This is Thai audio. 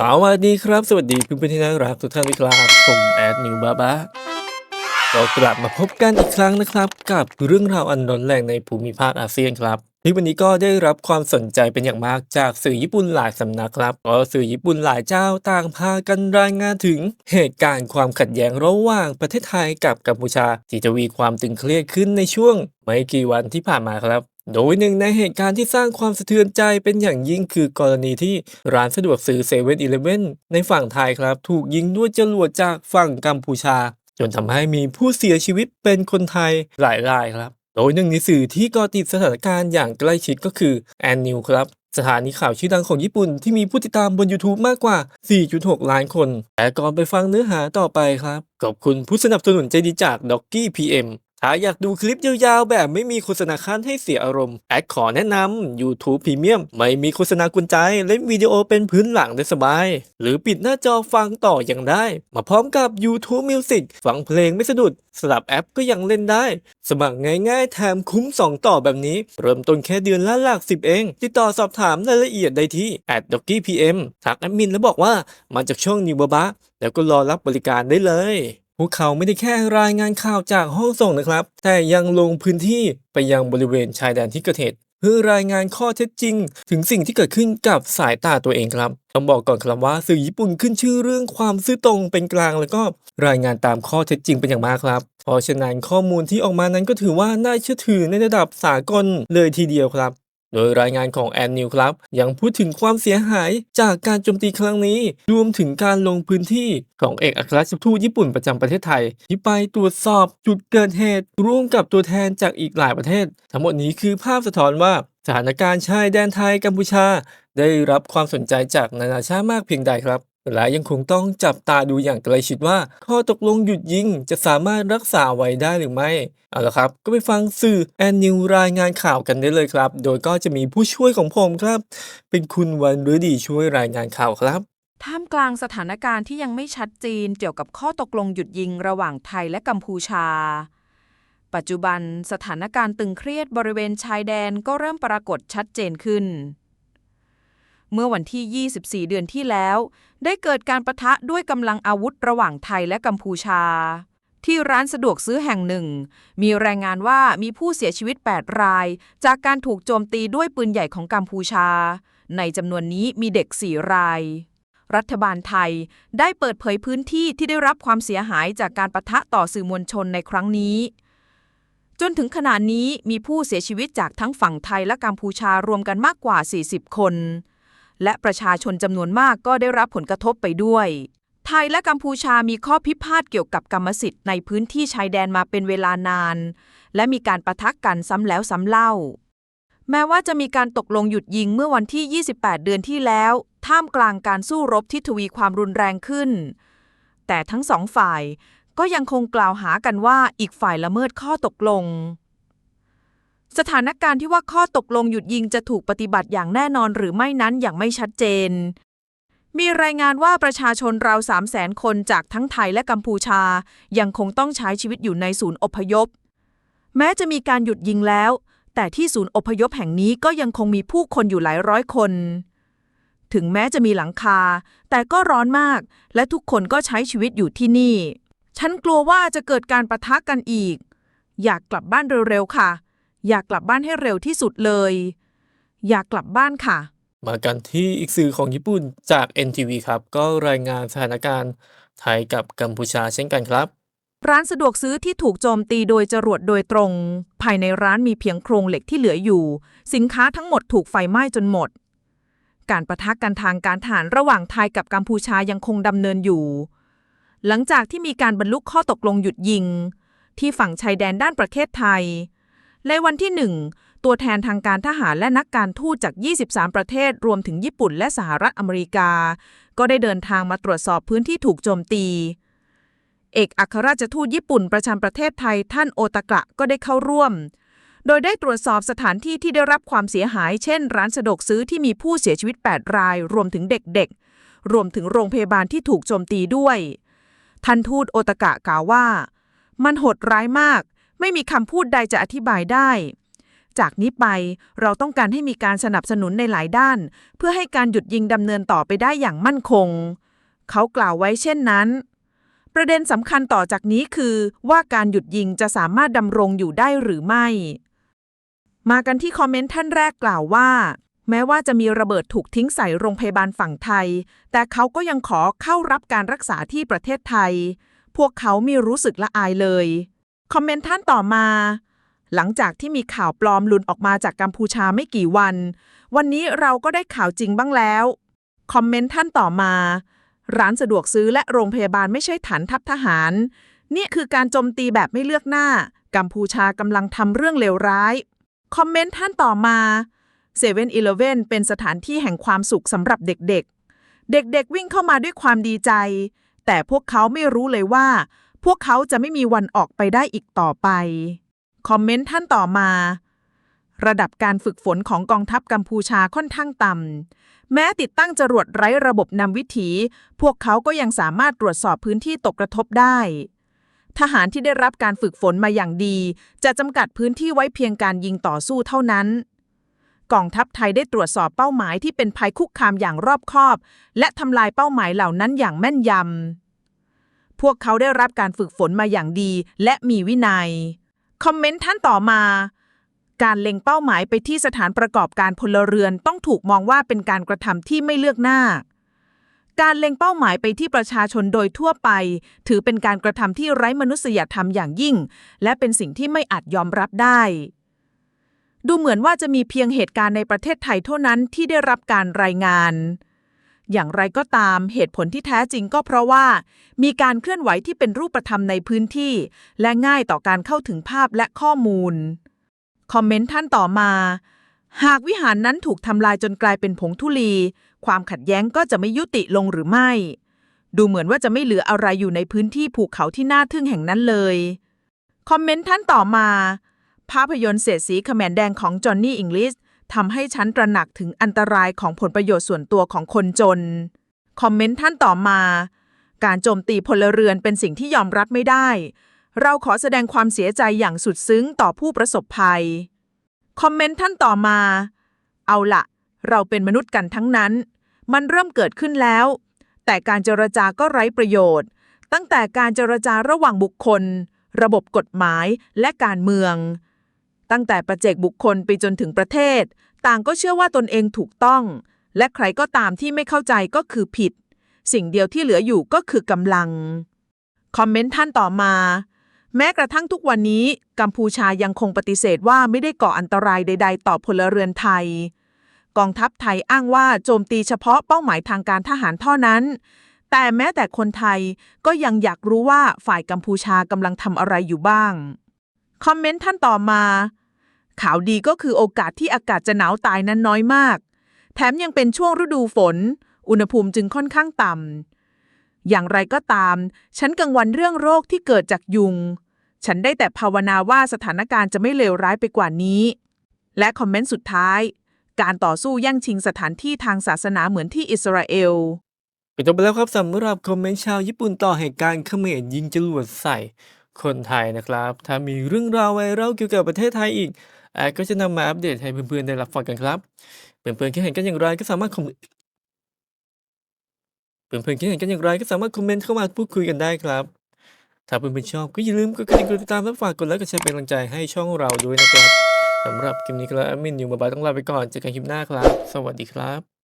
สวัสดีครับ สวัสดีเพื่อนๆที่น่ารักทุกท่านด้วยครับผมแอดนิวบาบาเรากลับมาพบกันอีกครั้งนะครับ กับเรื่องราวอันร้อนแรงในภูมิภาคอาเซียนครับที่วันนี้ก็ได้รับความสนใจเป็นอย่างมากจากสื่อญี่ปุ่นหลายสำนักครับเพราะสื่อญี่ปุ่นหลายเจ้าต่างพากันรายงานถึงเหตุการณ์ความขัดแย้งระหว่างประเทศไทยกับกัมพูชาที่จะวีความตึงเครียดขึ้นในช่วงไม่กี่วันที่ผ่านมาครับ โดยหนึ่งในเหตุการณ์ที่สร้างความสะเทือนใจเป็นอย่างยิ่งคือกรณีที่ร้านสะดวกซื้อเซเว่นอีเลฟเว่นในฝั่งไทยครับ ถูกยิงด้วยจรวดจากฝั่งกัมพูชา จนทำให้มีผู้เสียชีวิตเป็นคนไทยหลายรายครับ โดยหนึ่งในสื่อที่เกาะติดสถานการณ์อย่างใกล้ชิดก็คือแอนนิวครับสถานีข่าวชื่อดังของญี่ปุ่นที่มีผู้ติดตามบน YouTube มากกว่า 4.6 ล้านคน แต่ก่อนไปฟังเนื้อหาต่อไปครับ ขอบคุณผู้สนับสนุนใจดีจาก d o อกกี้ PM ถ้าอยากดูคลิปยาวๆ แบบไม่มีโฆษณาคั้นให้เสียอารมณ์ แอดขอแนะนำ YouTube Premium ไม่มีโฆษณากุญใจ เล่นวิดีโอเป็นพื้นหลังได้สบาย หรือปิดหน้าจอฟังต่อยังได้ มาพร้อมกับ YouTube Music ฟังเพลงไม่สะดุด สลับแอปก็ยังเล่นได้ สมัครง่ายๆ แถมคุ้ม 2 ต่อแบบนี้ เริ่มต้นแค่เดือนละหลัก10เอง ติดต่อสอบถามรายละเอียดได้ที่ d o c k y PM ทักแอดมินแล้วบอกว่ามาจากช่องนิวบาบะแล้วก็รอรับบริการได้เลย พวกเขาไม่ได้แค่รายงานข่าวจากห้องส่งนะครับ แต่ยังลงพื้นที่ไปยังบริเวณชายแดนที่เกิดเหตุเพื่อรายงานข้อเท็จจริง ถึงสิ่งที่เกิดขึ้นกับสายตาตัวเองครับต้องบอกก่อนครับว่าสื่อญี่ปุ่นขึ้นชื่อเรื่องความซื่อตรงเป็นกลาง แล้วก็รายงานตามข้อเท็จจริงเป็นอย่างมากครับเพราะฉะนั้นข้อมูลที่ออกมานั้นก็ถือว่าน่าเชื่อถือในระดับสากลเลยทีเดียวครับ โดยรายงานของแอนนิวครับยังพูดถึงความเสียหายจากการโจมตีครั้งนี้ รวมถึงการลงพื้นที่ของเอกอัครราชทูตญี่ปุ่นประจำประเทศไทย ที่ไปตรวจสอบจุดเกิดเหตุ ร่วมกับตัวแทนจากอีกหลายประเทศ ทั้งหมดนี้คือภาพสะท้อนว่าสถานการณ์ชายแดนไทยกัมพูชา ได้รับความสนใจจากนานาชาติมากเพียงใดครับ และยังคงต้องจับตาดูอย่างใกล้ชิดว่า ข้อตกลงหยุดยิงจะสามารถรักษาไว้ได้หรือไม่ เอาละครับ ก็ไปฟังสื่อแอนนิวรายงานข่าวกันได้เลยครับ โดยก็จะมีผู้ช่วยของผมครับ เป็นคุณวันฤดีช่วยรายงานข่าวครับท่ามกลางสถานการณ์ที่ยังไม่ชัดเจนเกี่ยวกับข้อตกลงหยุดยิงระหว่างไทยและกัมพูชา ปัจจุบันสถานการณ์ตึงเครียดบริเวณชายแดนก็เริ่มปรากฏชัดเจนขึ้น เมื่อวันที่ 24 เดือนที่แล้ว ได้เกิดการประทะด้วยกำลังอาวุธระหว่างไทยและกัมพูชา ที่ร้านสะดวกซื้อแห่งหนึ่ง มีรายงานว่ามีผู้เสียชีวิต 8 ราย จากการถูกโจมตีด้วยปืนใหญ่ของกัมพูชา ในจำนวนนี้มีเด็ก 4 ราย รัฐบาลไทยได้เปิดเผยพื้นที่ที่ได้รับความเสียหายจากการปะทะต่อสื่อมวลชนในครั้งนี้จนถึงขณะนี้มีผู้เสียชีวิตจากทั้งฝั่งไทยและกัมพูชารวมกันมากกว่า 40 คน และประชาชนจำนวนมากก็ได้รับผลกระทบไปด้วย ไทยและกัมพูชามีข้อพิพาทเกี่ยวกับกรรมสิทธิ์ในพื้นที่ชายแดนมาเป็นเวลานาน และมีการปะทะกันซ้ำแล้วซ้ำเล่า แม้ว่าจะมีการตกลงหยุดยิงเมื่อวันที่ 28 เดือนที่แล้ว ท่ามกลางการสู้รบที่ทวีความรุนแรงขึ้น แต่ทั้งสองฝ่ายก็ยังคงกล่าวหากันว่าอีกฝ่ายละเมิดข้อตกลง สถานการณ์ที่ว่าข้อตกลงหยุดยิงจะถูกปฏิบัติอย่างแน่นอนหรือไม่นั้นอย่างไม่ชัดเจน มีรายงานว่าประชาชนราว3 0 0แสนคนจากทั้งไทยและกัมพูชา ยังคงต้องใช้ชีวิตอยู่ในศูนย์อพยพ แม้จะมีการหยุดยิงแล้ว แต่ที่ศูนย์อพยพแห่งนี้ก็ยังคงมีผู้คนอยู่หลายร้อยคน ถึงแม้จะมีหลังคา แต่ก็ร้อนมาก และทุกคนก็ใช้ชีวิตอยู่ที่นี่ ฉันกลัวว่าจะเกิดการประทะกันอีก อยากกลับบ้านเร็วๆค่ะ อยากกลับบ้านให้เร็วที่สุดเลย อยากกลับบ้านค่ะ มากันที่อีกสื่อของญี่ปุ่นจาก NTV ครับ ก็รายงานสถานการณ์ไทยกับกัมพูชาเช่นกันครับ ร้านสะดวกซื้อที่ถูกโจมตีโดยจรวดโดยตรง ภายในร้านมีเพียงโครงเหล็กที่เหลืออยู่ สินค้าทั้งหมดถูกไฟไหม้จนหมด การประทะกันทางการทหารระหว่างไทยกับกัมพูชายังคงดำเนินอยู่ หลังจากที่มีการบรรลุข้อตกลงหยุดยิง ที่ฝั่งชายแดนด้านประเทศไทย ในวันที่หนึ่งตัวแทนทางการทหารและนักการทูตจาก 23 ประเทศ รวมถึงญี่ปุ่นและสหรัฐอเมริกา ก็ได้เดินทางมาตรวจสอบพื้นที่ถูกโจมตี เอกอัครราชทูตญี่ปุ่นประจำประเทศไทยท่านโอตากะก็ได้เข้าร่วม โดยได้ตรวจสอบสถานที่ที่ได้รับความเสียหาย เช่น ร้านสะดวกซื้อที่มีผู้เสียชีวิต 8 ราย รวมถึงเด็กๆ รวมถึงโรงพยาบาลที่ถูกโจมตีด้วย ท่านทูตโอตากะกล่าวว่า มันโหดร้ายมาก ไม่มีคำพูดใดจะอธิบายได้ จากนี้ไปเราต้องการให้มีการสนับสนุนในหลายด้าน เพื่อให้การหยุดยิงดำเนินต่อไปได้อย่างมั่นคง เขากล่าวไว้เช่นนั้น ประเด็นสำคัญต่อจากนี้คือ ว่าการหยุดยิงจะสามารถดำรงอยู่ได้หรือไม่ มากันที่คอมเมนต์ท่านแรกกล่าวว่าแม้ว่าจะมีระเบิดถูกทิ้งใส่โรงพยาบาลฝั่งไทย แต่เขาก็ยังขอเข้ารับการรักษาที่ประเทศไทย พวกเขาไม่รู้สึกละอายเลย คอมเมนต์ท่านต่อมา หลังจากที่มีข่าวปลอมหลุดออกมาจากกัมพูชาไม่กี่วัน วันนี้เราก็ได้ข่าวจริงบ้างแล้ว คอมเมนต์ท่านต่อมา ร้านสะดวกซื้อและโรงพยาบาลไม่ใช่ฐานทัพทหาร นี่คือการโจมตีแบบไม่เลือกหน้า กัมพูชากำลังทำเรื่องเลวร้าย คอมเมนต์ท่านต่อมา7 e เ e ่ e อเลเว่นเป็นสถานที่แห่งความสุขสำหรับเด็กๆ เด็กๆวิ่งเข้ามาด้วยความดีใจ แต่พวกเขาไม่รู้เลยว่า วกเขาจะไม่มีวันออกไปได้อีกต่อไป คอมเมนต์ท่านต่อมา ระดับการฝึกฝนของกองทัพกัมพูชาค่อนข้างต่ำ แม้ติดตั้งจรวดไร้ระบบนำวิถี พวกเขาก็ยังสามารถตรวจสอบพื้นที่ตกกระทบได้ ทหารที่ได้รับการฝึกฝนมาอย่างดี จะจำกัดพื้นที่ไว้เพียงการยิงต่อสู้เท่านั้นกองทัพไทยได้ตรวจสอบเป้าหมายที่เป็นภัยคุกคามอย่างรอบคอบ และทำลายเป้าหมายเหล่านั้นอย่างแม่นยำ พวกเขาได้รับการฝึกฝนมาอย่างดี และมีวินัย คอมเมนต์ท่านต่อมา การเล็งเป้าหมายไปที่สถานประกอบการพลเรือนต้องถูกมองว่าเป็นการกระทำที่ไม่เลือกหน้า การเล็งเป้าหมายไปที่ประชาชนโดยทั่วไป ถือเป็นการกระทำที่ไร้มนุษยธรรมอย่างยิ่ง และเป็นสิ่งที่ไม่อาจยอมรับได้ดูเหมือนว่าจะมีเพียงเหตุการณ์ในประเทศไทยเท่านั้นที่ได้รับการรายงาน อย่างไรก็ตามเหตุผลที่แท้จริงก็เพราะว่า มีการเคลื่อนไหวที่เป็นรูปธรรมในพื้นที่ และง่ายต่อการเข้าถึงภาพและข้อมูล คอมเมนต์ท่านต่อมา หากวิหารนั้นถูกทำลายจนกลายเป็นผงธุลี ความขัดแย้งก็จะไม่ยุติลงหรือไม่ ดูเหมือนว่าจะไม่เหลืออะไรอยู่ในพื้นที่ภูเขาที่น่าทึ่งแห่งนั้นเลย คอมเมนต์ท่านต่อมา ภาพยนตร์เศษสีขแมนแดงของจอห์นนี่อิงลิส ทำให้ฉันตระหนักถึงอันตรายของผลประโยชน์ส่วนตัวของคนจน คอมเมนต์ท่านต่อมา การโจมตีพลเรือนเป็นสิ่งที่ยอมรับไม่ได้ เราขอแสดงความเสียใจอย่างสุดซึ้งต่อผู้ประสบภัย คอมเมนต์ท่านต่อมา เอาละเราเป็นมนุษย์กันทั้งนั้น มันเริ่มเกิดขึ้นแล้ว แต่การเจรจาก็ไร้ประโยชน์ ตั้งแต่การเจรจาระหว่างบุคคล ระบบกฎหมายและการเมือง ตั้งแต่ประเจกบุคคลไปจนถึงประเทศ ต่างก็เชื่อว่าตนเองถูกต้อง และใครก็ตามที่ไม่เข้าใจก็คือผิด สิ่งเดียวที่เหลืออยู่ก็คือกำลัง คอมเมนต์ท่านต่อมา แม้กระทั่งทุกวันนี้ กัมพูชายังคงปฏิเสธว่าไม่ได้ก่ออันตรายใด ๆ ต่อพลเรือนไทย กองทัพไทยอ้างว่าโจมตีเฉพาะเป้าหมายทางการทหารเท่านั้น แต่แม้แต่คนไทยก็ยังอยากรู้ว่าฝ่ายกัมพูชากำลังทำอะไรอยู่บ้างคอมเมนต์ท่านต่อมา ข่าวดีก็คือโอกาสที่อากาศจะหนาวตายนั้นน้อยมาก แถมยังเป็นช่วงฤดูฝน อุณหภูมิจึงค่อนข้างต่ำ อย่างไรก็ตาม ฉันกังวลเรื่องโรคที่เกิดจากยุง ฉันได้แต่ภาวนาว่าสถานการณ์จะไม่เลวร้ายไปกว่านี้ และคอมเมนต์สุดท้าย การต่อสู้แย่งชิงสถานที่ทางศาสนาเหมือนที่อิสราเอลไปจบไปแล้วครับสำหรับคอมเมนต์ชาวญี่ปุ่นต่อเหตุการณ์เขมรยิงจรวดใส่คนไทยนะครับ ถ้ามีเรื่องราวไวรัลเกี่ยวกับประเทศไทยอีก อดก็จะนำมาอัปเดตให้เพื่อนๆได้รับฟังกันครับ เพื่อนๆคิดเห็นกันอย่างไรก็สามารถคอมเมนต์เพื่อนๆคิดเห็นกันอย่างไรก็สามารถคอมเมนต์เข้ามาพูดคุยกันได้ครับ ถ้าเพื่อนๆชอบก็อย่าลืมกดกระดิ่งกดติดตามและฝากกดไลค์กดแชร์เป็นกำลังใจให้ช่องเราด้วยนะครับสำหรับคลิปนี้ครับแอดมินอยู่บ๊ายบายต้องลาไปก่อนเจอกันคลิปหน้าครับ สวัสดีครับ